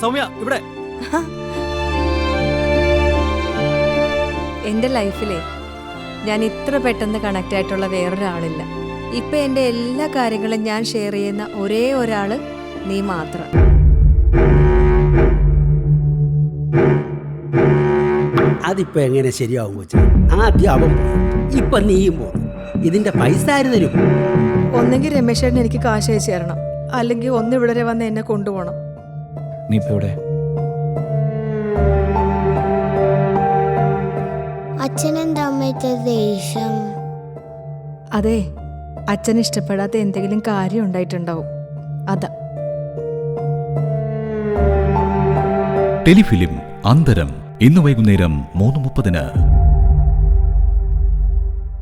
സൗമ്യ ഇവിടെ. എന്റെ ലൈഫിലെ ഞാൻ ഇത്ര പെട്ടെന്ന് കണക്ട് ആയിട്ടുള്ള വേറൊരാളില്ല. ഇപ്പൊ എന്റെ എല്ലാ കാര്യങ്ങളും ഞാൻ ഷെയർ ചെയ്യുന്ന ഒരേ ഒരാൾ നീ മാത്രം. അതിപ്പോ എങ്ങനെ ശരിയാവും കൊച്ചു? ആദ്യം അവൻ ഇപ്പൊ നീയും പോകും ഇതിന്റെ പൈസ ആര് തരും? ഒന്നെങ്കിൽ രമേശേട്ടൻ എനിക്ക് കാശ് അയച്ചു തരണം. അല്ലെങ്കിൽ ഒന്ന് ഇവിടെ വരെ വന്ന് എന്നെ കൊണ്ടുപോകണം. നീ ഇപ്പൊ എവിടെ? അച്ഛനെന്താ അമ്മയ്ക്ക് ദേഷ്യം? അതെ അച്ഛൻ ഇഷ്ടപ്പെടാത്ത എന്തെങ്കിലും കാര്യം ഉണ്ടായിട്ടുണ്ടാവും. അതാ. ടെലിഫിലിം അന്തരം ഇന്ന് വൈകുന്നേരം മൂന്ന് മുപ്പതിന്